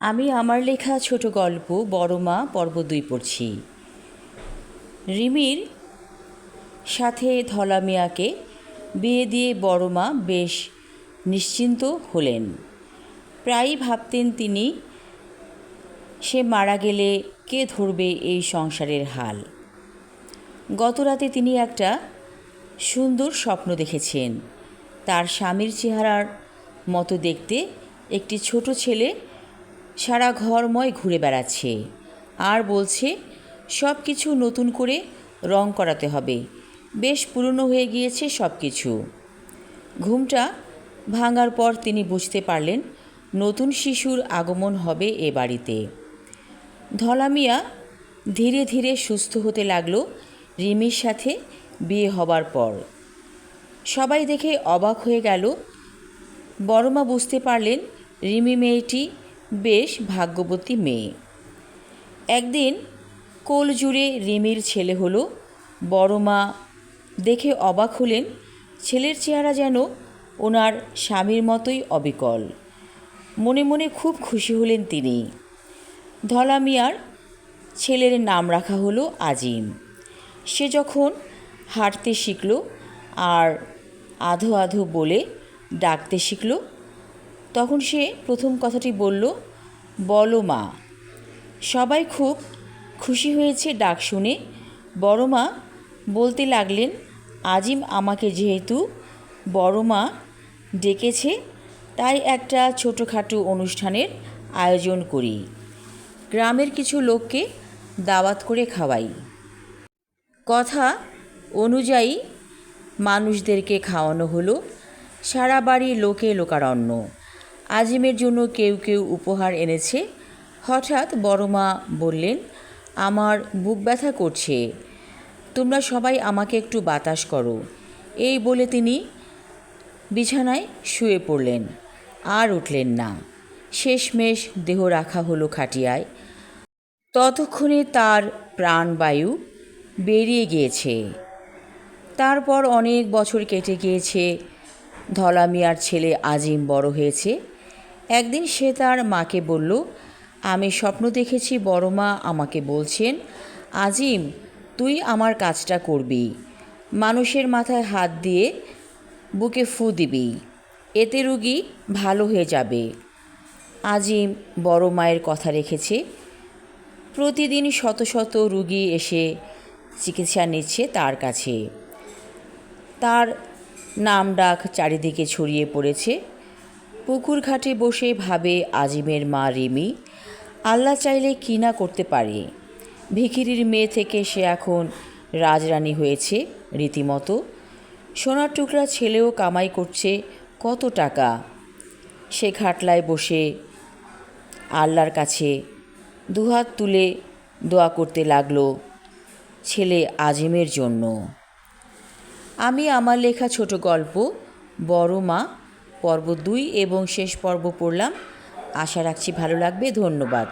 আমি আমার লেখা ছোট গল্প বড় মা পর্ব দুই পড়ছি। রিমির সাথে ধলা মিয়াকে বিয়ে দিয়ে বড় মা বেশ নিশ্চিন্ত হলেন। প্রায়ই ভাবতেন তিনি, সে মারা গেলে কে ধরবে এই সংসারের হাল। গতরাতে তিনি একটা সুন্দর স্বপ্ন দেখেছেন। তার স্বামীর চেহারার মতো দেখতে একটি ছোট ছেলে সারা ঘরময় ঘুরে বেড়াচ্ছে। আর বলছে সব কিছু নতুন করে রং করাতে হবে। বেশ পুরনো হয়ে গিয়েছে সব কিছু ঘুমটা ভাঙার পর তিনি বুঝতে পারলেন, নতুন শিশুর আগমন হবে এ বাড়িতে। ধলামিয়া ধীরে ধীরে সুস্থ হতে লাগল রিমির সাথে বিয়ে হবার পর। সবাই দেখে অবাক হয়ে গেল। বড়মা বুঝতে পারলেন, রিমি মেয়েটি বেশ ভাগ্যবতী মেয়ে। একদিন কোল জুড়ে রিমির ছেলে হলো। বড়মা দেখে অবাক হলেন, ছেলের চেহারা যেন ওনার স্বামীর মতোই অবিকল। মনে মনে খুব খুশি হলেন তিনি। ধলা মিয়ার ছেলের নাম রাখা হলো আজিম। সে যখন হাঁটতে শিখল আর আধো আধো বলে ডাকতে শিখল তখন সে প্রথম কথাটি বলল, বলো মা। সবাই খুব খুশি হয়েছে ডাক শুনে। বড় মা বলতে লাগলেন, আজিম আমাকে যেহেতু বড় মা ডেকেছে, তাই একটা ছোটোখাটো অনুষ্ঠানের আয়োজন করি। গ্রামের কিছু লোককে দাওয়াত করে খাওয়াই। কথা অনুযায়ী মানুষদেরকে খাওয়ানো হলো। সারা বাড়ি লোকে লোকারণ্য। আজিমের জন্য কেউ কেউ উপহার এনেছে। হঠাৎ বড় মা বললেন, আমার বুক ব্যথা করছে। তোমরা সবাই আমাকে একটু বাতাস করো। এই বলে তিনি বিছানায় শুয়ে পড়লেন, আর উঠলেন না। শেষমেশ দেহ রাখা হলো খাটিয়ায়। ততক্ষণে তার প্রাণবায়ু বেরিয়ে গিয়েছে। তারপর অনেক বছর কেটে গিয়েছে। ধলা মিয়ার ছেলে আজিম বড় হয়েছে। একদিন সে তার মাকে বলল, আমি স্বপ্ন দেখেছি, বড় মা আমাকে বলছেন, আজিম, তুই আমার কাজটা করবি। মানুষের মাথায় হাত দিয়ে বুকে ফু দিবি। এতে রুগী ভালো হয়ে যাবে। আজিম বড় মায়ের কথা রেখেছে। প্রতিদিন শত শত রুগী এসে চিকিৎসা নিচ্ছে তার কাছে। তার নাম ডাক চারিদিকে ছড়িয়ে পড়েছে। পুকুর ঘাটে বসে ভাবে আজিমের মা রিমি, আল্লাহ চাইলে কী না করতে পারে? ভিখিরির মেয়ে থেকে সে এখন রাজরানী হয়েছে রীতিমতো। সোনার টুকরা ছেলেও কামাই করছে কত টাকা? সে ঘাটলায় বসে আল্লাহর কাছে দুহাত তুলে দোয়া করতে লাগল ছেলে আজিমের জন্য। আমি আমার লেখা ছোট গল্প, বড় মা পর্ব দুই এবং শেষ পর্ব পড়লাম। আশা রাখছি ভালো লাগবে। ধন্যবাদ।